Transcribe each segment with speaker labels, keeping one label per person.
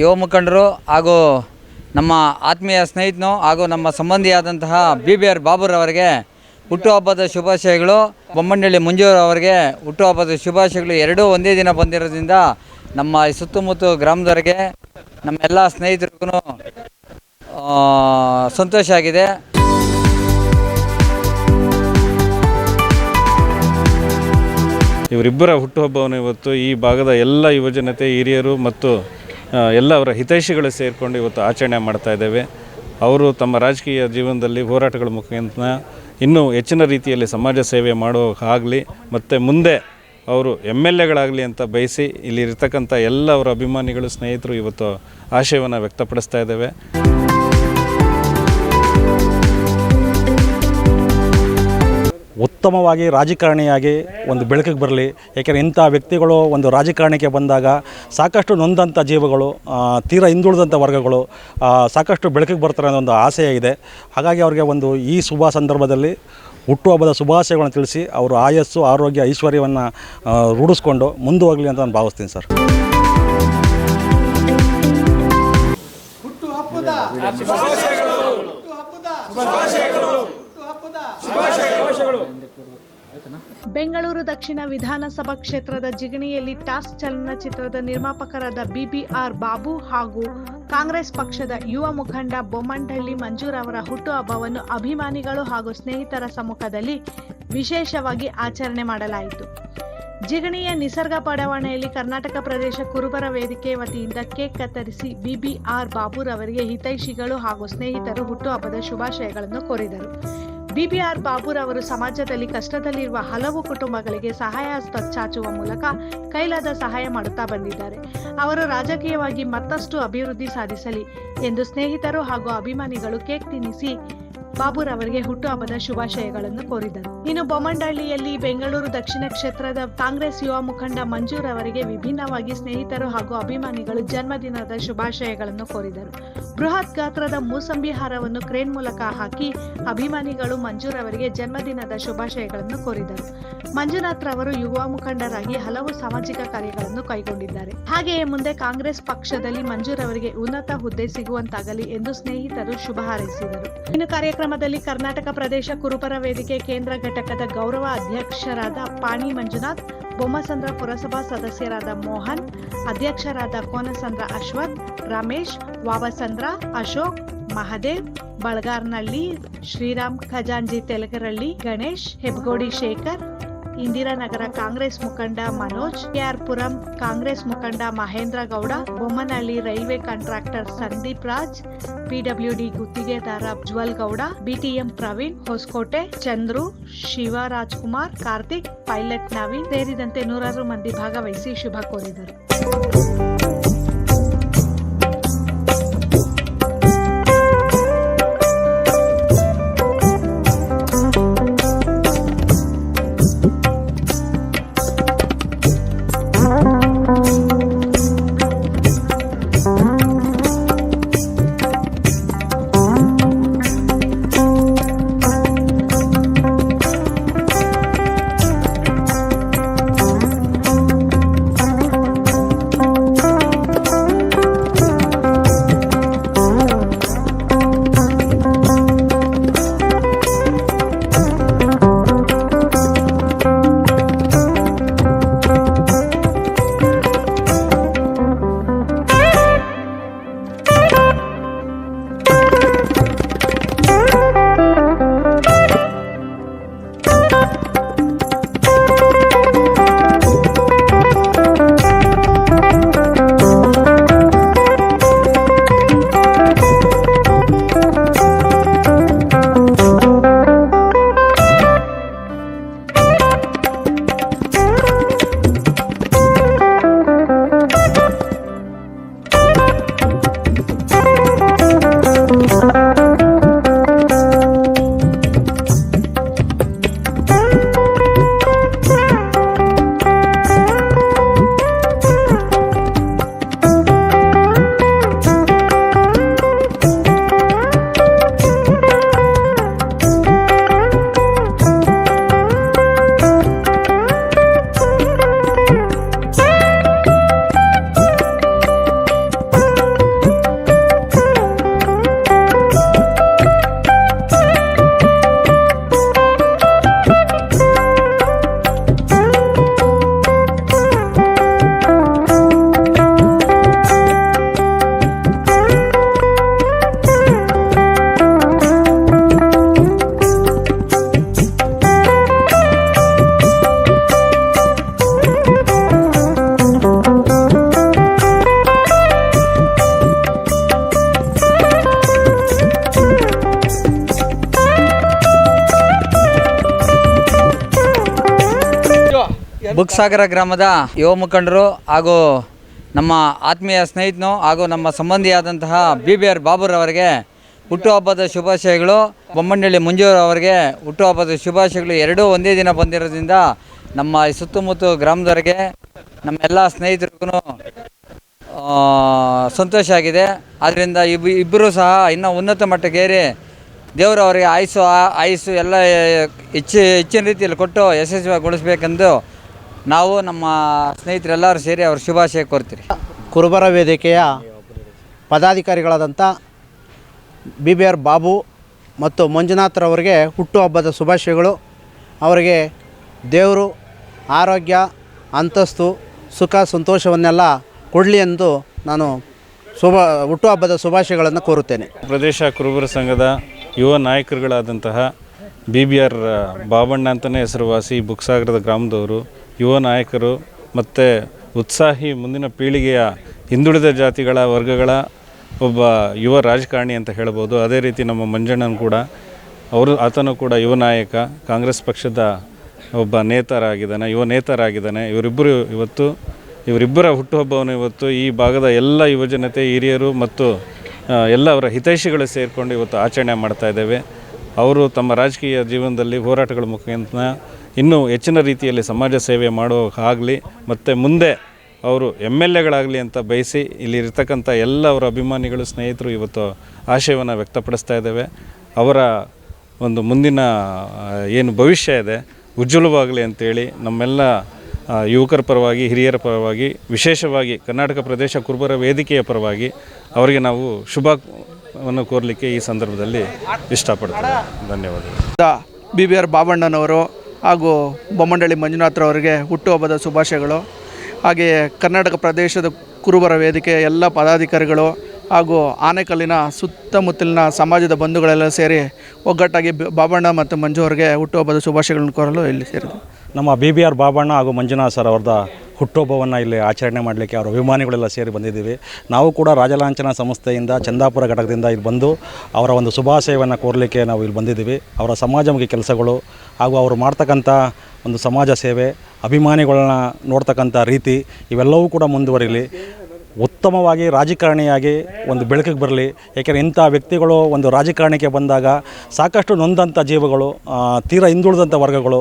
Speaker 1: ಯುವ ಮುಖಂಡರು ಹಾಗೂ ನಮ್ಮ ಆತ್ಮೀಯ ಸ್ನೇಹಿತನು ಹಾಗೂ ನಮ್ಮ ಸಂಬಂಧಿಯಾದಂತಹ ಬಿ ಬಿ ಆರ್ ಬಾಬುರವರಿಗೆ ಹುಟ್ಟುಹಬ್ಬದ ಶುಭಾಶಯಗಳು. ಬೊಮ್ಮಂಡಳ್ಳಿ ಮುಂಜೂರು ಅವರಿಗೆ ಹುಟ್ಟುಹಬ್ಬದ ಶುಭಾಶಯಗಳು. ಎರಡೂ ಒಂದೇ ದಿನ ಬಂದಿರೋದ್ರಿಂದ ನಮ್ಮ ಸುತ್ತಮುತ್ತ ಗ್ರಾಮದವರಿಗೆ ನಮ್ಮೆಲ್ಲ ಸ್ನೇಹಿತರಿಗೂ ಸಂತೋಷ ಆಗಿದೆ.
Speaker 2: ಇವರಿಬ್ಬರ ಹುಟ್ಟುಹಬ್ಬವನ್ನು ಇವತ್ತು ಈ ಭಾಗದ ಎಲ್ಲ ಯುವಜನತೆ, ಹಿರಿಯರು ಮತ್ತು ಎಲ್ಲ ಅವರ ಹಿತೈಷಿಗಳು ಸೇರಿಕೊಂಡು ಇವತ್ತು ಆಚರಣೆ ಮಾಡ್ತಾ ಇದ್ದೇವೆ. ಅವರು ತಮ್ಮ ರಾಜಕೀಯ ಜೀವನದಲ್ಲಿ ಹೋರಾಟಗಳ ಮುಖಾಂತರ ಇನ್ನೂ ಹೆಚ್ಚಿನ ರೀತಿಯಲ್ಲಿ ಸಮಾಜ ಸೇವೆ ಮಾಡೋ ಆಗಲಿ, ಮತ್ತು ಮುಂದೆ ಅವರು ಎಂ ಎಲ್ ಎಗಳಾಗಲಿ ಅಂತ ಬಯಸಿ ಇಲ್ಲಿ ಇರ್ತಕ್ಕಂಥ ಎಲ್ಲ ಅವರ ಅಭಿಮಾನಿಗಳು, ಸ್ನೇಹಿತರು ಇವತ್ತು ಆಶಯವನ್ನು ವ್ಯಕ್ತಪಡಿಸ್ತಾ ಇದ್ದೇವೆ.
Speaker 3: ಉತ್ತಮವಾಗಿ ರಾಜಕಾರಣಿಯಾಗಿ ಒಂದು ಬೆಳಕಿಗೆ ಬರಲಿ. ಏಕೆಂದರೆ ಇಂಥ ವ್ಯಕ್ತಿಗಳು ಒಂದು ರಾಜಕಾರಣಕ್ಕೆ ಬಂದಾಗ ಸಾಕಷ್ಟು ನೊಂದಂಥ ಜೀವಗಳು ತೀರ ಹಿಂದುಳಿದಂಥ ವರ್ಗಗಳು ಸಾಕಷ್ಟು ಬೆಳಕಿಗೆ ಬರ್ತಾರೆ ಅನ್ನೋ ಒಂದು ಆಸೆ ಇದೆ. ಹಾಗಾಗಿ ಅವರಿಗೆ ಒಂದು ಈ ಶುಭ ಸಂದರ್ಭದಲ್ಲಿ ಹುಟ್ಟುಹಬ್ಬದ ಶುಭಾಶಯಗಳನ್ನು ತಿಳಿಸಿ, ಅವರು ಆಯಸ್ಸು, ಆರೋಗ್ಯ, ಐಶ್ವರ್ಯವನ್ನು ರೂಢಿಸ್ಕೊಂಡು ಮುಂದುವಾಗಲಿ ಅಂತ ನಾನು ಭಾವಿಸ್ತೀನಿ ಸರ್.
Speaker 4: ಬೆಂಗಳೂರು ದಕ್ಷಿಣ ವಿಧಾನಸಭಾ ಕ್ಷೇತ್ರದ ಜಿಗಣಿಯಲ್ಲಿ ಟಾಸ್ ಚಲನಚಿತ್ರದ ನಿರ್ಮಾಪಕರಾದ ಬಿಬಿಆರ್ ಬಾಬು ಹಾಗೂ ಕಾಂಗ್ರೆಸ್ ಪಕ್ಷದ ಯುವ ಮುಖಂಡ ಬೊಮ್ಮಂಡಳ್ಳಿ ಮಂಜೂರ್ ಅವರ ಹುಟ್ಟುಹಬ್ಬವನ್ನು ಅಭಿಮಾನಿಗಳು ಹಾಗೂ ಸ್ನೇಹಿತರ ಸಮ್ಮುಖದಲ್ಲಿ ವಿಶೇಷವಾಗಿ ಆಚರಣೆ ಮಾಡಲಾಯಿತು. ಜಿಗಣಿಯ ನಿಸರ್ಗ ಬಡಾವಣೆಯಲ್ಲಿ ಕರ್ನಾಟಕ ಪ್ರದೇಶ ಕುರುಬರ ವೇದಿಕೆ ವತಿಯಿಂದ ಕೇಕ್ ಕತ್ತರಿಸಿ ಬಿಬಿಆರ್ ಬಾಬುರವರಿಗೆ ಹಿತೈಷಿಗಳು ಹಾಗೂ ಸ್ನೇಹಿತರು ಹುಟ್ಟುಹಬ್ಬದ ಶುಭಾಶಯಗಳನ್ನು ಕೋರಿದರು. ಬಿಬಿಆರ್ ಬಾಬುರವರು ಸಮಾಜದಲ್ಲಿ ಕಷ್ಟದಲ್ಲಿರುವ ಹಲವು ಕುಟುಂಬಗಳಿಗೆ ಸಹಾಯ ಚಾಚುವ ಮೂಲಕ ಕೈಲಾದ ಸಹಾಯ ಮಾಡುತ್ತಾ ಬಂದಿದ್ದಾರೆ. ಅವರು ರಾಜಕೀಯವಾಗಿ ಮತ್ತಷ್ಟು ಅಭಿವೃದ್ಧಿ ಸಾಧಿಸಲಿ ಎಂದು ಸ್ನೇಹಿತರು ಹಾಗೂ ಅಭಿಮಾನಿಗಳು ಕೇಕ್ ತಿನ್ನಿಸಿ ಬಾಬುರವರಿಗೆ ಹುಟ್ಟುಹಬ್ಬದ ಶುಭಾಶಯಗಳನ್ನು ಕೋರಿದರು. ಇನ್ನು ಬೊಮ್ಮಂಡಳ್ಳಿಯಲ್ಲಿ ಬೆಂಗಳೂರು ದಕ್ಷಿಣ ಕ್ಷೇತ್ರದ ಕಾಂಗ್ರೆಸ್ ಯುವ ಮುಖಂಡ ಮಂಜೂರ್ ಅವರಿಗೆ ವಿಭಿನ್ನವಾಗಿ ಸ್ನೇಹಿತರು ಹಾಗೂ ಅಭಿಮಾನಿಗಳು ಜನ್ಮದಿನದ ಶುಭಾಶಯಗಳನ್ನು ಕೋರಿದರು. ಬೃಹತ್ ಗಾತ್ರದ ಮೂಸಂಬಿ ಹಾರವನ್ನು ಕ್ರೇನ್ ಮೂಲಕ ಹಾಕಿ ಅಭಿಮಾನಿಗಳು ಮಂಜೂರ್ ಅವರಿಗೆ ಜನ್ಮದಿನದ ಶುಭಾಶಯಗಳನ್ನು ಕೋರಿದರು. ಮಂಜುನಾಥ್ ರವರು ಯುವ ಮುಖಂಡರಾಗಿ ಹಲವು ಸಾಮಾಜಿಕ ಕಾರ್ಯಗಳನ್ನು ಕೈಗೊಂಡಿದ್ದಾರೆ. ಹಾಗೆಯೇ ಮುಂದೆ ಕಾಂಗ್ರೆಸ್ ಪಕ್ಷದಲ್ಲಿ ಮಂಜೂರ್ ಅವರಿಗೆ ಉನ್ನತ ಹುದ್ದೆ ಸಿಗುವಂತಾಗಲಿ ಎಂದು ಸ್ನೇಹಿತರು ಶುಭ ಹಾರೈಸಿದರು. ಇನ್ನು ಕಾರ್ಯಕ್ರಮದಲ್ಲಿ ಕರ್ನಾಟಕ ಪ್ರದೇಶ ಕುರುಬರ ವೇದಿಕೆ ಕೇಂದ್ರ ಘಟಕದ ಗೌರವ ಅಧ್ಯಕ್ಷರಾದ ಪಾಣಿ ಮಂಜುನಾಥ್, ಬೊಮ್ಮಸಂದ್ರ ಪುರಸಭಾ ಸದಸ್ಯರಾದ ಮೋಹನ್, ಅಧ್ಯಕ್ಷರಾದ ಕೋನಸಂದ್ರ ಅಶ್ವಥ್, ರಮೇಶ್, ವಾವಸಂದ್ರ, ಅಶೋಕ್, ಮಹದೇವ್, ಬಳಗಾರ್ನಳ್ಳಿ, ಶ್ರೀರಾಮ್ ಖಜಾಂಜಿ ತೆಲಗರಳ್ಳಿ, ಗಣೇಶ್, ಹೆಬ್ಗೋಡಿ ಶೇಖರ್ ಇಂದಿರಾನಗರ ಕಾಂಗ್ರೆಸ್ ಮುಖಂಡ ಮನೋಜ್ ಕೆಆರ್ಪುರಂ, ಕಾಂಗ್ರೆಸ್ ಮುಖಂಡ Mahendra Gowda, Bommanahalli railway contractor Sandeep Raj, PWD ಗುತ್ತಿಗೆದಾರ ಜ್ವಲ್ ಗೌಡ, ಬಿಟಿಎಂ ಪ್ರವೀಣ್, ಹೊಸಕೋಟೆ ಚಂದ್ರು ಶಿವರಾಜ್ ಕುಮಾರ್ ಕಾರ್ತಿಕ್, ಪೈಲಟ್ ನವೀನ್ ಸೇರಿದಂತೆ ನೂರಾರು ಮಂದಿ ಭಾಗವಹಿಸಿ ಶುಭ ಕೋರಿದರು.
Speaker 1: ಬುಕ್ಸಾಗರ ಗ್ರಾಮದ ಯುವ ಮುಖಂಡರು ಹಾಗೂ ನಮ್ಮ ಆತ್ಮೀಯ ಸ್ನೇಹಿತನು ಹಾಗೂ ನಮ್ಮ ಸಂಬಂಧಿಯಾದಂತಹ ಬಿ ಬಿ ಆರ್ ಬಾಬುರವರಿಗೆ ಹುಟ್ಟುಹಬ್ಬದ ಶುಭಾಶಯಗಳು. ಬೊಮ್ಮಂಡಳ್ಳಿ ಮುಂಜೂರು ಅವರಿಗೆ ಹುಟ್ಟುಹಬ್ಬದ ಶುಭಾಶಯಗಳು. ಎರಡೂ ಒಂದೇ ದಿನ ಬಂದಿರೋದ್ರಿಂದ ನಮ್ಮ ಸುತ್ತಮುತ್ತ ಗ್ರಾಮದವರಿಗೆ ನಮ್ಮೆಲ್ಲ ಸ್ನೇಹಿತರಿಗೂ ಸಂತೋಷ ಆಗಿದೆ. ಆದ್ದರಿಂದ ಇಬ್ ಇಬ್ಬರೂ ಸಹ ಇನ್ನೂ ಉನ್ನತ ಮಟ್ಟಕ್ಕೇರಿ ದೇವರು ಅವರಿಗೆ ಆಯುಸ್ಸು ಆಯುಸ್ಸು ಎಲ್ಲ ಹೆಚ್ಚು, ಹೆಚ್ಚಿನ ರೀತಿಯಲ್ಲಿ ಕೊಟ್ಟು ಯಶಸ್ವಿಗೊಳಿಸ್ಬೇಕೆಂದು ನಾವು ನಮ್ಮ ಸ್ನೇಹಿತರೆಲ್ಲರೂ ಸೇರಿ ಅವ್ರ ಶುಭಾಶಯ ಕೋರ್ತೀರಿ.
Speaker 5: ಕುರುಬರ ವೇದಿಕೆಯ ಪದಾಧಿಕಾರಿಗಳಾದಂಥ ಬಿ ಬಿ ಆರ್ ಬಾಬು ಮತ್ತು ಮಂಜುನಾಥ್ರವರಿಗೆ ಹುಟ್ಟುಹಬ್ಬದ ಶುಭಾಶಯಗಳು. ಅವರಿಗೆ ದೇವರು ಆರೋಗ್ಯ ಅಂತಸ್ತು ಸುಖ ಸಂತೋಷವನ್ನೆಲ್ಲ ಕೊಡಲಿ ಎಂದು ನಾನು ಶುಭ ಹುಟ್ಟುಹಬ್ಬದ ಶುಭಾಶಯಗಳನ್ನು ಕೋರುತ್ತೇನೆ.
Speaker 2: ಪ್ರದೇಶ ಕುರುಬರ ಸಂಘದ ಯುವ ನಾಯಕರುಗಳಾದಂತಹ ಬಿ ಬಿ ಆರ್ ಬಾಬಣ್ಣ ಅಂತಲೇ ಹೆಸರುವಾಸಿ ಬುಕ್ಸಾಗರದ ಗ್ರಾಮದವರು ಯುವ ನಾಯಕರು ಮತ್ತು ಉತ್ಸಾಹಿ ಮುಂದಿನ ಪೀಳಿಗೆಯ ಹಿಂದುಳಿದ ಜಾತಿಗಳ ವರ್ಗಗಳ ಒಬ್ಬ ಯುವ ರಾಜಕಾರಣಿ ಅಂತ ಹೇಳ್ಬೋದು. ಅದೇ ರೀತಿ ನಮ್ಮ ಮಂಜಣ್ಣನ ಕೂಡ, ಅವರು, ಆತನು ಕೂಡ ಯುವ ನಾಯಕ, ಕಾಂಗ್ರೆಸ್ ಪಕ್ಷದ ಒಬ್ಬ ನೇತಾರಾಗಿದ್ದಾನೆ, ಯುವ ನೇತಾರಾಗಿದ್ದಾನೆ. ಇವರಿಬ್ಬರು ಇವತ್ತು, ಇವರಿಬ್ಬರ ಹುಟ್ಟುಹಬ್ಬವನ್ನು ಇವತ್ತು ಈ ಭಾಗದ ಎಲ್ಲ ಯುವಜನತೆ, ಹಿರಿಯರು ಮತ್ತು ಎಲ್ಲ ಅವರ ಹಿತೈಷಿಗಳು ಸೇರಿಕೊಂಡು ಇವತ್ತು ಆಚರಣೆ ಮಾಡ್ತಾ ಇದ್ದೇವೆ. ಅವರು ತಮ್ಮ ರಾಜಕೀಯ ಜೀವನದಲ್ಲಿ ಹೋರಾಟಗಳ ಮುಖಾಂತರ ಇನ್ನೂ ಹೆಚ್ಚಿನ ರೀತಿಯಲ್ಲಿ ಸಮಾಜ ಸೇವೆ ಮಾಡೋ ಆಗಲಿ, ಮತ್ತು ಮುಂದೆ ಅವರು ಎಂ ಎಲ್ ಎಗಳಾಗಲಿ ಅಂತ ಬಯಸಿ ಇಲ್ಲಿ ಇರ್ತಕ್ಕಂಥ ಎಲ್ಲ ಅವರ ಅಭಿಮಾನಿಗಳು, ಸ್ನೇಹಿತರು ಇವತ್ತು ಆಶಯವನ್ನು ವ್ಯಕ್ತಪಡಿಸ್ತಾ ಇದ್ದೇವೆ. ಅವರ ಒಂದು ಮುಂದಿನ ಏನು ಭವಿಷ್ಯ ಇದೆ, ಉಜ್ವಲವಾಗಲಿ ಅಂತೇಳಿ ನಮ್ಮೆಲ್ಲ ಯುವಕರ ಪರವಾಗಿ, ಹಿರಿಯರ ಪರವಾಗಿ, ವಿಶೇಷವಾಗಿ ಕರ್ನಾಟಕ ಪ್ರದೇಶ ಕುರುಬರ ವೇದಿಕೆಯ ಪರವಾಗಿ ಅವರಿಗೆ ನಾವು ಶುಭವನ್ನು ಕೋರಲಿಕ್ಕೆ ಈ ಸಂದರ್ಭದಲ್ಲಿ ಇಷ್ಟಪಡ್ತೇವೆ. ಧನ್ಯವಾದಗಳು.
Speaker 6: ಬಿ ಬಿ ಆರ್ ಬಾಬಣ್ಣನವರು ಹಾಗೂ ಬೊಮ್ಮಂಡಳ್ಳಿ ಮಂಜುನಾಥ್ರವರಿಗೆ ಹುಟ್ಟುಹಬ್ಬದ ಶುಭಾಶಯಗಳು. ಹಾಗೆಯೇ ಕರ್ನಾಟಕ ಪ್ರದೇಶದ ಕುರುಬರ ವೇದಿಕೆ ಎಲ್ಲ ಪದಾಧಿಕಾರಿಗಳು ಹಾಗೂ ಆನೆಕಲ್ಲಿನ ಸುತ್ತಮುತ್ತಲಿನ ಸಮಾಜದ ಬಂಧುಗಳೆಲ್ಲ ಸೇರಿ ಒಗ್ಗಟ್ಟಾಗಿ ಬಾಬಣ್ಣ ಮತ್ತು ಮಂಜು ಅವರಿಗೆ ಹುಟ್ಟುಹಬ್ಬದ ಶುಭಾಶಯಗಳನ್ನು ಕೋರಲು ಇಲ್ಲಿ ಸೇರಿದೆ.
Speaker 3: ನಮ್ಮ ಬಿ ಬಿ ಆರ್ ಬಾಬಣ್ಣ ಹಾಗೂ ಮಂಜುನಾಥ್ ಸರ್ ಅವ್ರದ್ದು ಹುಟ್ಟುಹಬ್ಬವನ್ನು ಇಲ್ಲಿ ಆಚರಣೆ ಮಾಡಲಿಕ್ಕೆ ಅವರ ಅಭಿಮಾನಿಗಳೆಲ್ಲ ಸೇರಿ ಬಂದಿದ್ದೀವಿ. ನಾವು ಕೂಡ ರಾಜಲಾಂಛನ ಸಂಸ್ಥೆಯಿಂದ ಚಂದಾಪುರ ಘಟಕದಿಂದ ಇಲ್ಲಿ ಬಂದು ಅವರ ಒಂದು ಶುಭಾಶಯವನ್ನು ಕೋರಲಿಕ್ಕೆ ನಾವು ಇಲ್ಲಿ ಬಂದಿದ್ದೀವಿ. ಅವರ ಸಮಾಜಮುಖಿ ಕೆಲಸಗಳು ಹಾಗೂ ಅವರು ಮಾಡ್ತಕ್ಕಂಥ ಒಂದು ಸಮಾಜ ಸೇವೆ, ಅಭಿಮಾನಿಗಳನ್ನ ನೋಡ್ತಕ್ಕಂಥ ರೀತಿ ಇವೆಲ್ಲವೂ ಕೂಡ ಮುಂದುವರಿಲಿ. ಉತ್ತಮವಾಗಿ ರಾಜಕಾರಣಿಯಾಗಿ ಒಂದು ಬೆಳಕಿಗೆ ಬರಲಿ. ಏಕೆಂದರೆ ಇಂಥ ವ್ಯಕ್ತಿಗಳು ಒಂದು ರಾಜಕಾರಣಕ್ಕೆ ಬಂದಾಗ ಸಾಕಷ್ಟು ನೊಂದಂಥ ಜೀವಗಳು ತೀರ ಹಿಂದುಳಿದಂಥ ವರ್ಗಗಳು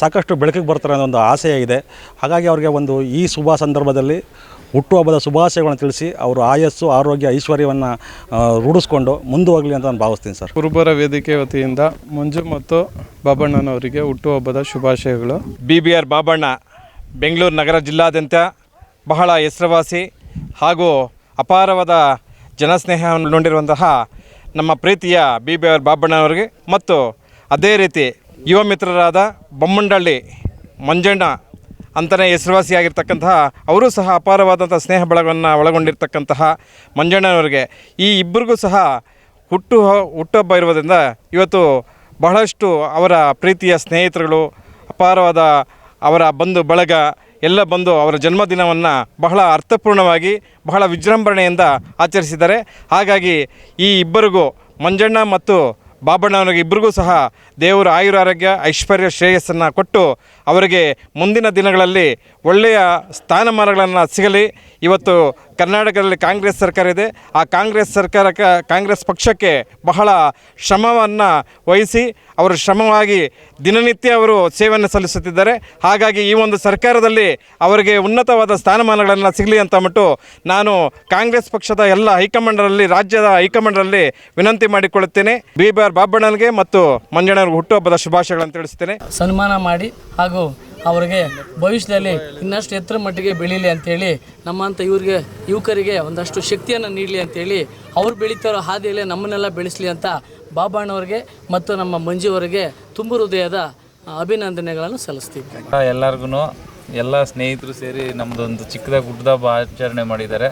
Speaker 3: ಸಾಕಷ್ಟು ಬೆಳಕಿಗೆ ಬರ್ತಾರೆ ಅನ್ನೋ ಒಂದು ಆಸೆಯಾಗಿದೆ ಹಾಗಾಗಿ ಅವರಿಗೆ ಒಂದು ಈ ಶುಭ ಸಂದರ್ಭದಲ್ಲಿ ಹುಟ್ಟುಹಬ್ಬದ ಶುಭಾಶಯಗಳನ್ನು ತಿಳಿಸಿ ಅವರು ಆಯಸ್ಸು, ಆರೋಗ್ಯ, ಐಶ್ವರ್ಯವನ್ನು ರೂಢಿಸ್ಕೊಂಡು ಹೋಗಲಿ ಅಂತ ನಾನು ಭಾವಿಸ್ತೀನಿ ಸರ್.
Speaker 7: ಕುರುಬರ ವೇದಿಕೆ ವತಿಯಿಂದ ಮಂಜು ಮತ್ತು ಬಾಬಣ್ಣನವರಿಗೆ ಹುಟ್ಟುಹಬ್ಬದ ಶುಭಾಶಯಗಳು.
Speaker 8: B B R Babanna, Bengaluru ನಗರ ಜಿಲ್ಲಾದ್ಯಂತ ಬಹಳ ಹೆಸರುವಾಸಿ ಹಾಗೂ ಅಪಾರವಾದ ಜನಸ್ನೇಹವನ್ನು ನೋಡಿರುವಂತಹ ನಮ್ಮ ಪ್ರೀತಿಯ ಬಿ ಬಿ ಆರ್ ಬಾಬಣ್ಣನವರಿಗೆ ಮತ್ತು ಅದೇ ರೀತಿ ಯುವ ಮಿತ್ರರಾದ ಬೊಮ್ಮಂಡಳ್ಳಿ ಮಂಜಣ್ಣ ಅಂತಲೇ ಹೆಸರುವಾಸಿಯಾಗಿರ್ತಕ್ಕಂತಹ ಅವರೂ ಸಹ ಅಪಾರವಾದಂಥ ಸ್ನೇಹ ಬಳಗವನ್ನು ಒಳಗೊಂಡಿರ್ತಕ್ಕಂತಹ ಮಂಜಣ್ಣನವರಿಗೆ ಈ ಇಬ್ಬರಿಗೂ ಸಹ ಹುಟ್ಟು ಹುಟ್ಟುಹಬ್ಬ ಇರುವುದರಿಂದ ಇವತ್ತು ಬಹಳಷ್ಟು ಅವರ ಪ್ರೀತಿಯ ಸ್ನೇಹಿತರುಗಳು, ಅಪಾರವಾದ ಅವರ ಬಂಧು ಬಳಗ, ಎಲ್ಲ ಬಂದು ಅವರ ಜನ್ಮದಿನವನ್ನು ಬಹಳ ಅರ್ಥಪೂರ್ಣವಾಗಿ, ಬಹಳ ವಿಜೃಂಭಣೆಯಿಂದ ಆಚರಿಸಿದ್ದಾರೆ. ಹಾಗಾಗಿ ಈ ಇಬ್ಬರಿಗೂ ಮಂಜಣ್ಣ ಮತ್ತು ಬಾಬಣ್ಣವನಿಗೆ ಇಬ್ಬರಿಗೂ ಸಹ ದೇವರ ಆಯುರಾರೋಗ್ಯ, ಐಶ್ವರ್ಯ ಶ್ರೇಯಸ್ಸನ್ನು ಕೊಟ್ಟು ಅವರಿಗೆ ಮುಂದಿನ ದಿನಗಳಲ್ಲಿ ಒಳ್ಳೆಯ ಸ್ಥಾನಮಾನಗಳನ್ನು ಸಿಗಲಿ. ಇವತ್ತು ಕರ್ನಾಟಕದಲ್ಲಿ ಕಾಂಗ್ರೆಸ್ ಸರ್ಕಾರ ಇದೆ. ಆ ಕಾಂಗ್ರೆಸ್ ಸರ್ಕಾರಕ್ಕೆ ಕಾಂಗ್ರೆಸ್ ಪಕ್ಷಕ್ಕೆ ಬಹಳ ಶ್ರಮವನ್ನು ವಹಿಸಿ, ಅವರು ಶ್ರಮವಾಗಿ ದಿನನಿತ್ಯ ಅವರು ಸೇವೆಯನ್ನು ಸಲ್ಲಿಸುತ್ತಿದ್ದಾರೆ. ಹಾಗಾಗಿ ಈ ಒಂದು ಸರ್ಕಾರದಲ್ಲಿ ಅವರಿಗೆ ಉನ್ನತವಾದ ಸ್ಥಾನಮಾನಗಳನ್ನು ಸಿಗಲಿ ಅಂತ ಅಂದ್ಬಿಟ್ಟು ನಾನು ಕಾಂಗ್ರೆಸ್ ಪಕ್ಷದ ಎಲ್ಲ ಹೈಕಮಾಂಡರಲ್ಲಿ, ರಾಜ್ಯದ ಹೈಕಮಾಂಡರಲ್ಲಿ ವಿನಂತಿ ಮಾಡಿಕೊಳ್ಳುತ್ತೇನೆ. ಬಿ. ಬಿ. ಆರ್. ಬಾಬಣ್ಣನಿಗೆ ಮತ್ತು ಮಂಜಣ್ಣವ್ರಿಗೆ ಹುಟ್ಟುಹಬ್ಬದ ಶುಭಾಶಯಗಳನ್ನು ತಿಳಿಸ್ತೇನೆ
Speaker 9: ಸನ್ಮಾನ ಮಾಡಿ ಅವರಿಗೆ ಭವಿಷ್ಯದಲ್ಲಿ ಇನ್ನಷ್ಟು ಎತ್ತರ ಮಟ್ಟಿಗೆ ಬೆಳೀಲಿ ಅಂಥೇಳಿ ನಮ್ಮಂಥ ಇವ್ರಿಗೆ ಯುವಕರಿಗೆ ಒಂದಷ್ಟು ಶಕ್ತಿಯನ್ನು ನೀಡಲಿ ಅಂಥೇಳಿ ಅವ್ರು ಬೆಳೀತಾರೋ ಹಾದಿಯಲ್ಲೇ ನಮ್ಮನ್ನೆಲ್ಲ ಬೆಳೆಸಲಿ ಅಂತ ಬಾಬಾಣ್ಣವ್ರಿಗೆ ಮತ್ತು ನಮ್ಮ ಮಂಜುವರಿಗೆ ತುಂಬ ಹೃದಯದ ಅಭಿನಂದನೆಗಳನ್ನು ಸಲ್ಲಿಸ್ತೀವಿ.
Speaker 10: ಎಲ್ಲರಿಗೂ ಎಲ್ಲ ಸ್ನೇಹಿತರು ಸೇರಿ ನಮ್ಮದೊಂದು ಚಿಕ್ಕದಾಗಿ ಹುಟ್ಟದಬ್ಬ ಆಚರಣೆ ಮಾಡಿದ್ದಾರೆ.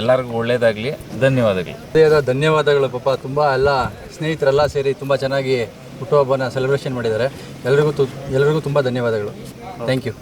Speaker 10: ಎಲ್ಲರಿಗೂ ಒಳ್ಳೆಯದಾಗಲಿ ಧನ್ಯವಾದಗಳು.
Speaker 11: ಹೃದಯದ ಧನ್ಯವಾದಗಳು ಪಾಪ. ತುಂಬ ಎಲ್ಲ ಸ್ನೇಹಿತರೆಲ್ಲ ಸೇರಿ ತುಂಬ ಚೆನ್ನಾಗಿ ಹುಟ್ಟುಹಬ್ಬನ ಸೆಲೆಬ್ರೇಷನ್ ಮಾಡಿದ್ದಾರೆ. ಎಲ್ರಿಗೂ ತು ಎಲ್ರಿಗೂ ತುಂಬ ಧನ್ಯವಾದಗಳು. Thank you